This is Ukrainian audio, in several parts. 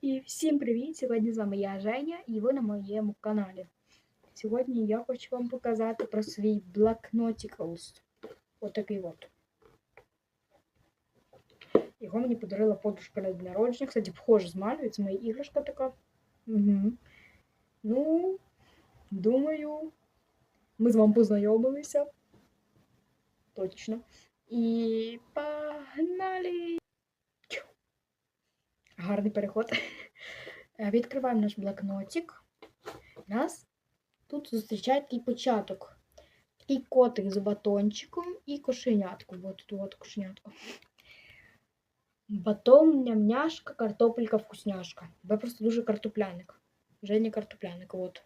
І всім привіт! Сьогодні з вами я Женя і ви на моєму каналі. Сьогодні я хочу вам показати про свій блокнотикалс. Отакий от. Його мені подарила подружка на день народження. Кстати, похоже з Малю, це моя іграшка така. Угу. Ну, думаю, ми з вами познайомилися. Точно. І погнали! Гарний переход. Е, Відкриваємо наш блокнотик. Нас тут зустрічає такий початок. Такий котик з батончиком і кошенятко. От тут от кошенятко. Батон, нямняшка, картопелька, вкусняшка. Ви просто дуже картопляник. Вже не картопляник. От.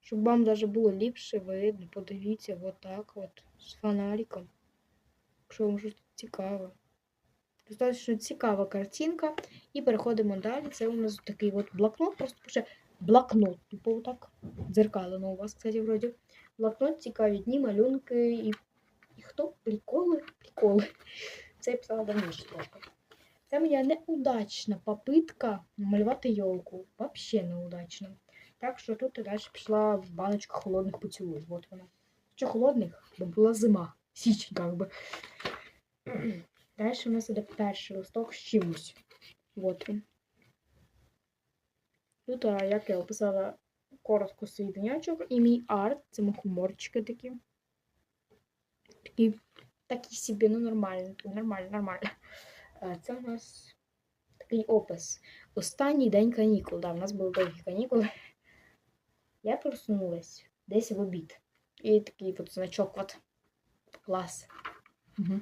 Щоб вам даже було ліпше видно, подивіться, от так от, з фонариком. Якщо вам щось цікаве. Достатньо цікава картинка. І переходимо далі. Це у нас такий от блокнот, просто пише блокнот. Типу так. Дзеркалено у вас, кстати, вроді. Блокнот, цікаві дні, малюнки і. І хто? Приколи? Приколи. Це я писала давніше трошки. Це моя неудачна попитка малювати йолку. Вообще неудачна. Так що тут і далі пішла в баночку холодних поцілуїв. От вона. Що холодних? Бо була зима. Січень, как би. Далі у нас іде перший листок з чимось. От він. Тут, як я описала коротко свій денячок, і мій арт, це мухоморчики такі. Такі, такі собі, ну нормально, нормально, нормально. Це у нас такий опис. Останній день канікул. Да, у нас були довгі канікули. Я просунулась десь в обід. І такий от значок от. Клас. Угу.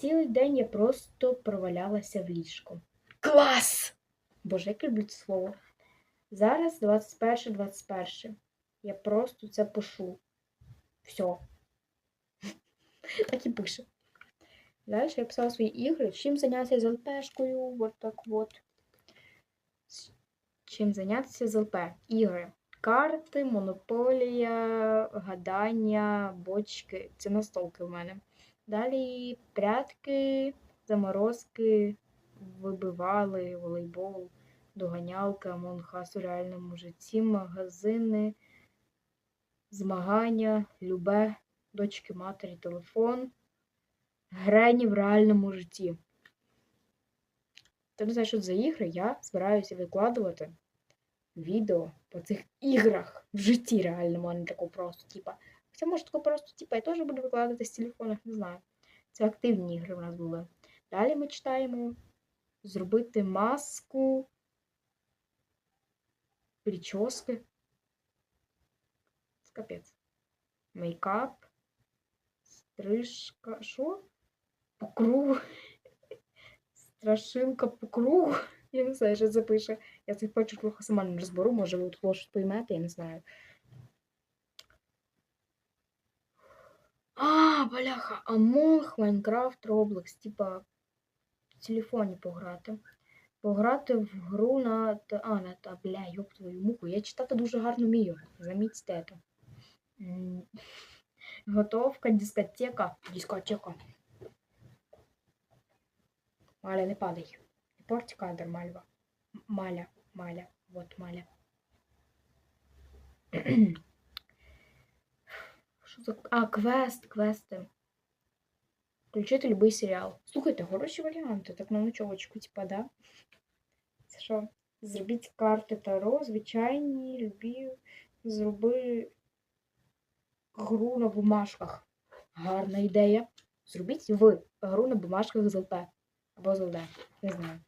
Цілий день я просто провалялася в ліжко. Клас! Боже, як люблю це слово. Зараз 21-21. Я просто це пишу. Все. Так і пише. Далі я писала свої ігри. Чим зайнятися з ЛПшкою. Вот так от. Чим зайнятися з ЛП? Ігри. Карти, монополія, гадання, бочки. Це настолки в мене. Далі прятки, заморозки, вибивали, волейбол, доганялка, монхас у реальному житті, магазини, змагання, любе, дочки матері, телефон, грені в реальному житті. Ти не знаєш, що за ігри, я збираюся викладувати відео по цих іграх в житті реальному, а не тако просто, типа. Це може тако просто, типа, я теж буду викладати з телефону, не знаю. Це активні ігри в нас були. Далі ми читаємо зробити маску, прически. Капець. Мейкап, стрижка. Що? По кругу. Страшилка по кругу. Я не знаю, що це пише. Я цих почерк трохи сама не розберу, може ви тут щось поймете, я не знаю. А, бляха, Among, Майнкрафт, Roblox, типа в телефоні пограти. Пограти в гру на. А, на та, бля, йоп твою муку. Я читати дуже гарно вмію. Замітьте це. Готовка, дискотека. Дискотека. Маля, не падай. Не порти кадр, Мальва. Маля, Маля, вот Маля. Що за. А, квест, квести. Включити любий серіал. Слухайте, хороші варіанти, так на ночовочку, типа, да? Це що? Карти Таро, звичайні, любі. Зроби гру на бумажках. Гарна ідея. Зробіть ви гру на бумажках з ЛП. Або з ЛД. Не знаю.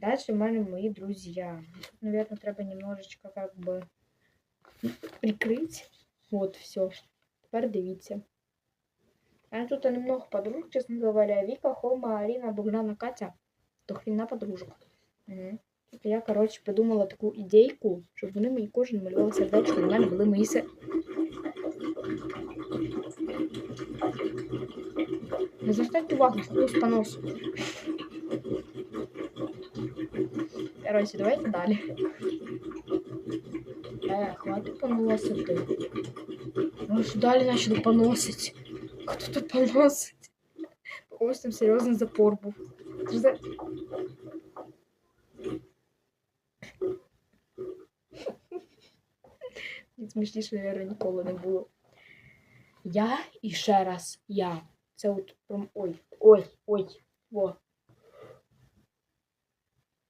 Далі в мене мої друзі. Наверное, треба немножечко как бы прикрыть. Вот, все. Тепер дивіться. А тут немного подружек, честно говоря. Вика, Хома, Арина, Богдана, Катя. До хрена подружок. Угу. Я, коротше, придумала таку ідейку, щоб вони мені кожен малював сердечко, і в мене були мої се... Не звертайте увагу, хтось понос. Коротше, давайте далі. Е, хватить поносити. Он сюда ли начал поносить? Кто-то поносит. Ось там серьезно запор был. За... Смішніше, наверное, ніколи не було. Я і ще раз я. Це вот прям ой, ой, ой, во.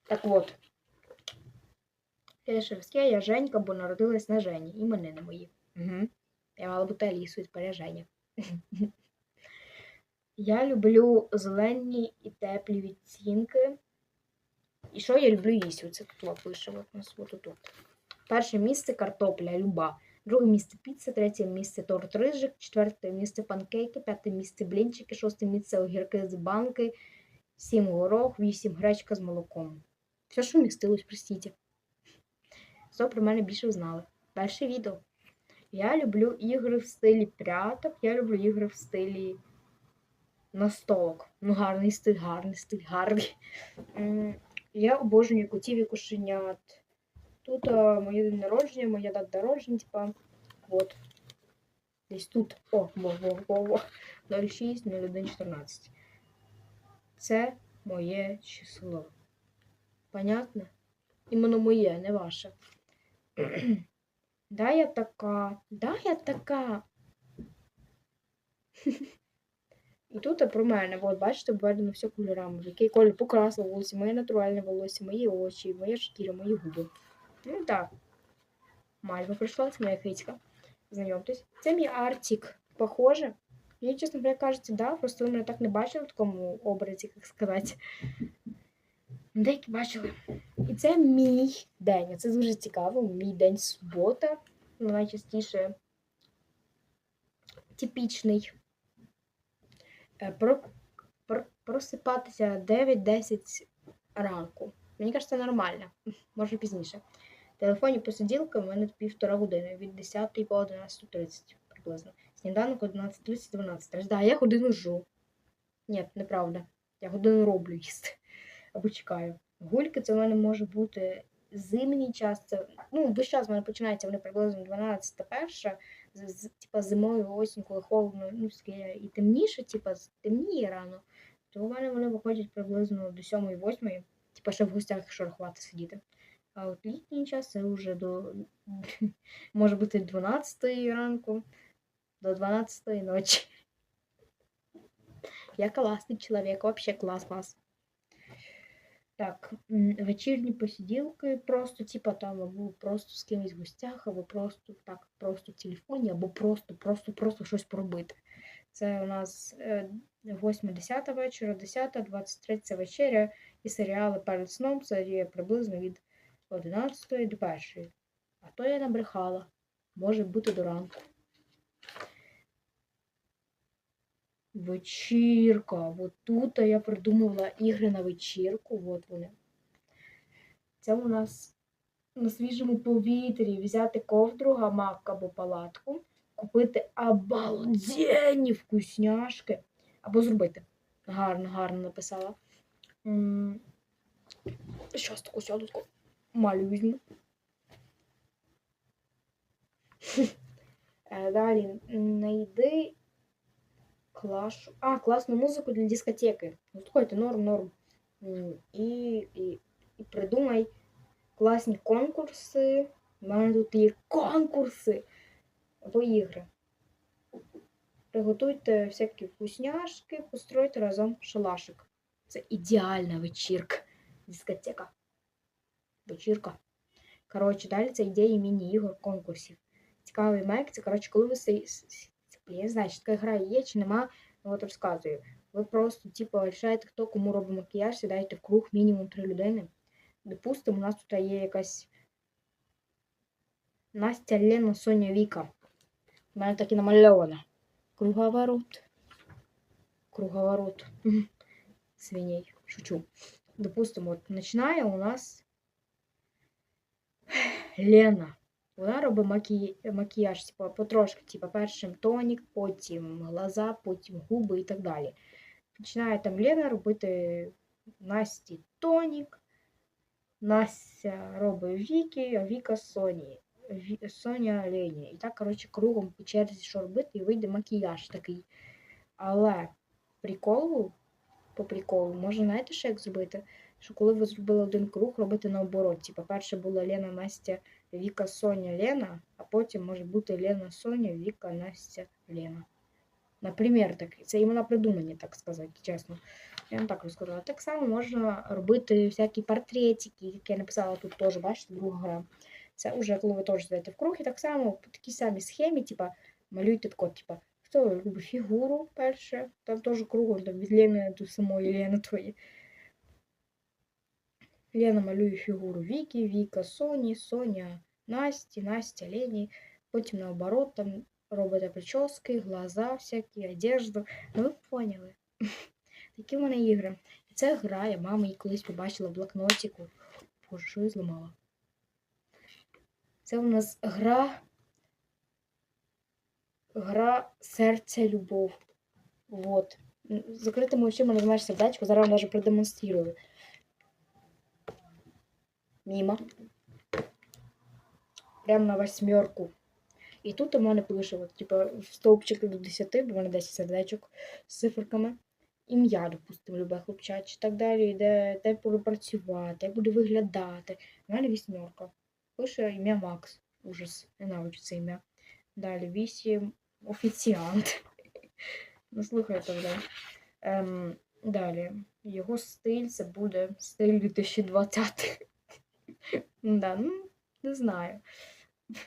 Так вот. Я Шевське, я Женька, бо народилась на Жені. І мене на мої. Угу. Я мала бути Алісою тепер Женя. Я люблю зелені і теплі відцінки. І що я люблю їсти? Оце тут пише. У нас тут. Перше місце картопля, люба. Друге місце піца, третє місце торт рижик, четверте місце панкейки, п'яте місце блінчики, шосте місце огірки з банки, сім горох, вісім гречка з молоком. Все, що вмістилось, простіть. Що про мене більше знали. Перше відео. Я люблю ігри в стилі пряток, я люблю ігри в стилі настолок. Ну, гарний стиль, гарний стиль, гарний. Я обожнюю котів і кошенят. Тут а, моє день народження, моя дата народження, типа. Вот. Десь тут. О, во, во. 06 01 14. Це моє число. Понятно? Іменно моє, не ваше. Да, я така. Да, я така. І тут про мене, от бачите, обведено все кольорами. Який колір покрасила волосся, моє натуральне волосся, мої очі, моя шкіра, мої губи. Ну так. Мальва прийшла, це моя кицька. Знайомтесь. Це мій Артік. Похоже. Мені, чесно говоря, кажеться, да, просто ви мене так не бачили в такому образі, як сказати. Деякі бачили. І це мій день. Це дуже цікаво. Мій день субота. Ну, найчастіше типічний. Е, Про, про, просипатися 9-10 ранку. Мені кажется, нормально. Може пізніше. В телефоні посиділка в мене півтора години від 10 по 11.30 приблизно. Сніданок 11.30 12.30. Да, я годину жу. Ні, неправда. Я годину роблю їсти. Або чекаю. Гульки це в мене може бути зимній час. Це, ну, весь час в мене починається вони приблизно 12 перша. З, з, типа зимою, осінь, коли холодно, ну, і темніше, типа темніє рано, то у мене вони виходять приблизно до 7-8, типа ще в гостях якщо рахувати сидіти. А от літній час це вже до може бути 12 ранку до 12 ночі. Я класний чоловік, вообще клас клас. Так, вечірні посиділки, просто, типа там, або просто з кимось в гостях, або просто так, просто в телефоні, або просто, просто, просто щось поробити. Це у нас 8-10 вечора, 10, 23 вечеря і серіали перед сном. Це є приблизно від 11 до 1. А то я набрехала. Може бути до ранку. Вечірка. От тут я придумала ігри на вечірку. От вони. Це у нас на свіжому повітрі взяти ковдру, гамак або палатку, купити обалденні вкусняшки. Або зробити. Гарно, гарно написала. Щас таку сяду, таку малю візьму. Е, Далі знайди клашу. А, класну музику для дискотеки. Ну, слухайте, норм, норм. І, і, і придумай класні конкурси. У мене тут є конкурси або ігри. Приготуйте всякі вкусняшки, постройте разом шалашик. Це ідеальна вечірка. Дискотека. Вечірка. Коротше, далі це ідеї міні-ігор, конкурсів. Цікавий мек, це, коротше, коли ви я знаю, чи така гра є, чи нема, от розказую. Ви просто, типу, рішаєте, хто кому робить макіяж, сідаєте в круг мінімум три людини. Допустимо, у нас тут є якась Настя, Лена, Соня, Віка. У мене так і намальовано. Круговорот. Круговорот. Свиней. Шучу. Допустимо, от починає у нас Лена. Вона робить макі... макіяж, типу, потрошки, типу, першим тонік, потім глаза, потім губи і так далі. Починає там Лена робити Насті тонік. Настя робить Вікі, а Віка Соні. Ві... Соня Лені. І так, коротше, кругом по черзі, що робити, і вийде макіяж такий. Але приколу, по приколу, може, знаєте, що як зробити? що коли ви зробили один круг, робити наоборот. Типа, перше була Лена, Настя, Віка, Соня, Лена, а потім може бути Лена, Соня, Віка, Настя, Лена. Наприклад, так. Це імена придумані, так сказати, чесно. Я вам так розказала. Так само можна робити всякі портретики, які я написала тут теж, бачите, друга. Це вже коли ви теж зайдете в круг, і так само по такій самій схемі, типа, малюйте тако, типа, хто любить фігуру перше, там теж кругом, від Лени до самої Лени твої. Лена малює фігуру Віки, Віка, Соні, Соня, Насті, Настя, Лені. Потім наоборот там робите прически, глаза всякі, одежду. Ну ви поняли. Такі в мене ігри. І це гра, я мама її колись побачила в блокнотику. Боже, що я зламала? Це у нас гра. Гра серця любов. Вот. Закритими очима нажимаєш сердечко, зараз я навіть продемонструю. Мімо. Прямо на восьмерку. І тут у мене пише, от, типа, в стовпчик до 10, бо в мене 10 сердечок з циферками. Ім'я, допустимо, любе хлопчаче. Так далі йде, де буде працювати, як буде виглядати. У мене вісьмерка. Пише ім'я Макс. Ужас. Ненавиджу це ім'я. Далі вісім офіціант. Ну, слухайте вже. Ем, далі. Його стиль це буде стиль 2020. Ну Да, ну, не знаю.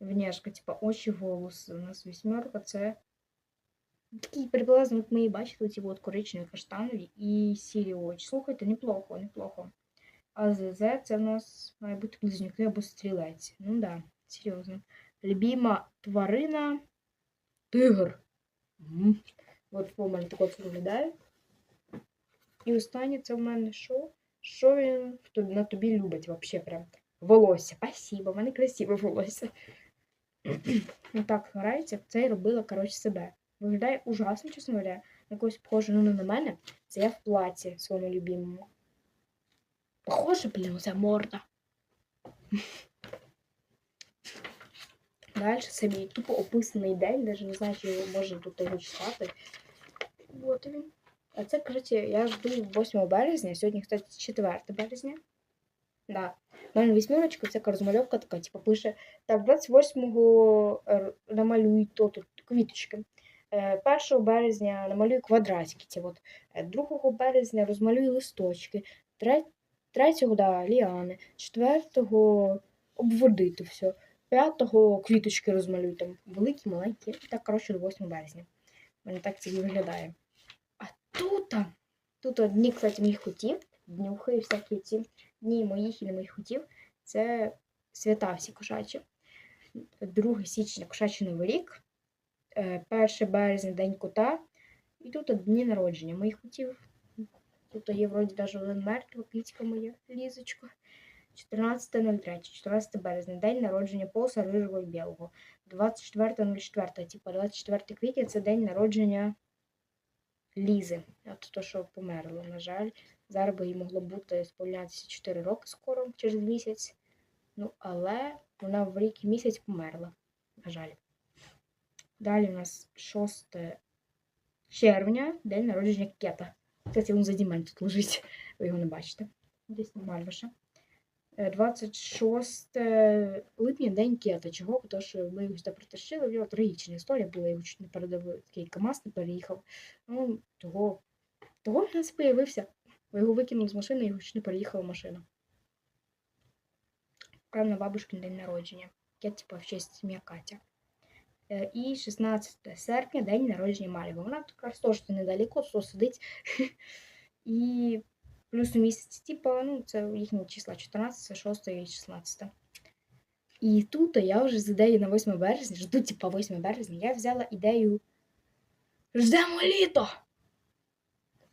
Внешка, типа, очі, голос. У нас вісьмерка це такі приблизно, як ми і бачили, ці от коричневі, каштанові і сірі очі. Слухайте, неплохо, неплохо. А ЗЗ це в нас має бути близнюки або стрілець. Ну да, серйозно. Любима тварина тигр. Мгм. От по мене так от виглядає. І останнє це в мене що? Що він на тобі любить вообще прям. Волосся. Спасибо, в мене красиве волосся. Ну так грається, це я робила, коротше, себе. Виглядає ужасно, чесно говоря. На когось похоже, ну не на мене. Це я в платі своєму любимому. Похоже, блін, оця морда. Далі це мій тупо описаний день, навіть не знаю, чи його можна тут його читати. Вот він. А це, коротше, я жду 8 березня, сьогодні, кстати, 4 березня. Да. У мене вісьмірочка, це розмальовка така, типу, пише, так, 28-го р- намалюй то тут квіточки. Е, 1 березня намалюй квадратики. Ці от. Е, 2 березня розмалюй листочки. 3, 3 да, ліани. 4 обводи то все. 5 квіточки розмалюй там. Великі, маленькі. Так, коротше, до 8 березня. У мене так це і виглядає. Тут, тут одні, кстати, моїх хотів, днюхи і всякі ці дні моїх і не моїх хотів. Це свята всі кошачі. 2 січня кошачий новий рік, е, 1 березня День кота. І тут дні народження моїх хотів. Тут є вроді навіть один мертва, кицька моя, лізочка. 14.03, 14 березня, день народження поса рижого і білого. 24.04, типа 24 квітня це день народження Лізи. От то, що померло, на жаль. Зараз би їй могло бути сповнятися 4 роки скоро, через місяць. Ну, але вона в рік і місяць померла, на жаль. Далі у нас 6 червня, день народження кета. Кстати, він заді мене тут лежить. Ви його не бачите. Десь на мальвиша. Е, 26 липня день кета. Чого? Тому що ми його сюди притащили, в нього трагічна історія була, його чуть не передавив, такий КАМАЗ не переїхав. Ну, того, того в нас з'явився. Ви його викинули з машини, його чуть не переїхала машина. Прямо на бабушкин день народження. Я типа в честь ім'я Катя. Е, І 16 серпня день народження Маліва. Вона якраз теж недалеко, то сидить. І плюс у місяці, типа, ну, це їхні числа 14, 6 і 16. І тут я вже з ідеєю на 8 березня, жду, типа 8 березня, я взяла ідею. Ждемо літо!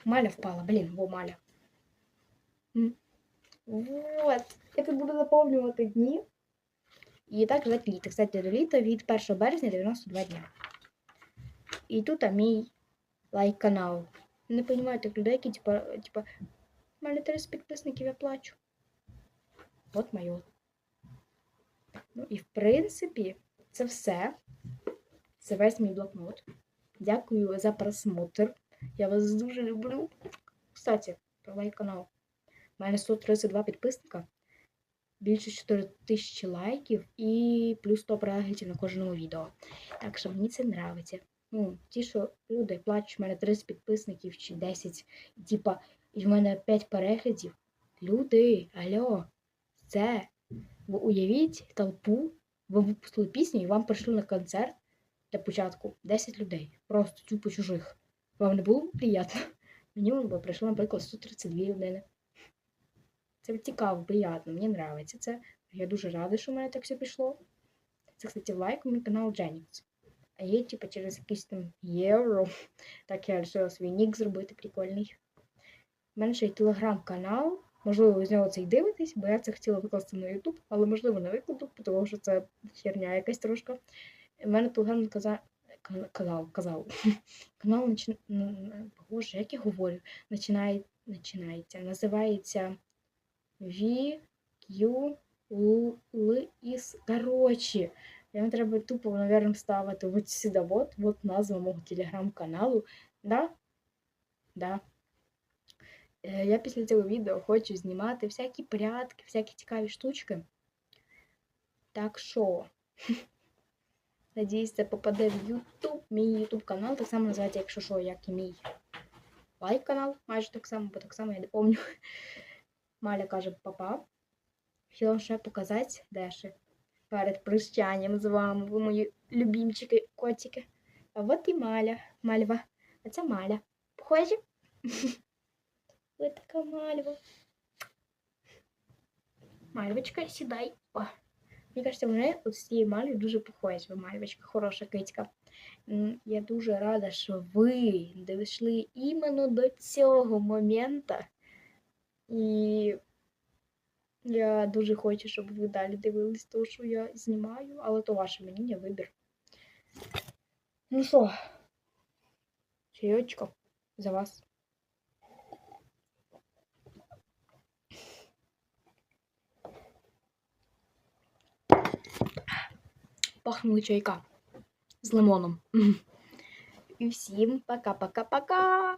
Маля впала, блін, во Маля. М. Вот. Я тут буду заповнювати дні. І так ждать літо. Кстати, до літа від 1 березня 92 дня. І тут а, мій лайк канал. Не розумію тих людей, які типа, типа, в мене 30 підписників, я плачу. От моє. Ну і в принципі, це все. Це весь мій блокнот. Дякую за просмотр. Я вас дуже люблю. Кстати, про лайк канал. У мене 132 підписника, більше 4 тисячі лайків і плюс 100 переглядів на кожному відео. Так що мені це нравиться. Ну, ті, що люди плачуть, в мене 30 підписників чи 10, типа, і в мене 5 переглядів. Люди, алло, це. Ви уявіть толпу, ви випустили пісню і вам прийшли на концерт для початку 10 людей. Просто тупо чужих. Вам не було б приємно? Мені би прийшло, наприклад, 132 людини. Це цікаво, приємно, мені подобається це. Я дуже рада, що в мене так все пішло. Це, кстати, лайк мій канал Jennings. А є, типу, через якийсь там євро. Так я вирішила свій нік зробити прикольний. У мене ще й телеграм-канал. Можливо, ви з нього це й дивитесь, бо я це хотіла викласти на YouTube, але можливо не викладу, тому що це херня якась трошка. У мене телеграм казав, казав. Канал начин... Боже, як я говорю, Начинає... починається. Називається V Q L L is. Коротше, вам треба тупо, наверное, ставити от сюди, от, от назва мого телеграм-каналу. Да? Да. Е, Я після цього відео хочу знімати всякі порядки, всякі цікаві штучки. Так що, надіюсь, це попаде в YouTube. Мій YouTube канал так само називається, якщо що, як і мій лайк канал, майже так само, бо так само я не пам'ятаю. Маля каже папа. Хотіла ще показати Деші перед прощанням з вами, ви мої любімчики, котики. А от і Маля, Мальва. А це Маля. Похожі? Ви така мальва. Мальвочка, сідай. О. Мені кажеться, вони з цією мальвою дуже похожі. Ви мальвочка, хороша кицька. Я дуже рада, що ви дійшли іменно до цього моменту. І я дуже хочу, щоб ви далі дивились те, що я знімаю, але то ваше мнення, вибір. Ну що, чайочко за вас. Пахнули чайка з лимоном. І всім пока-пока-пока!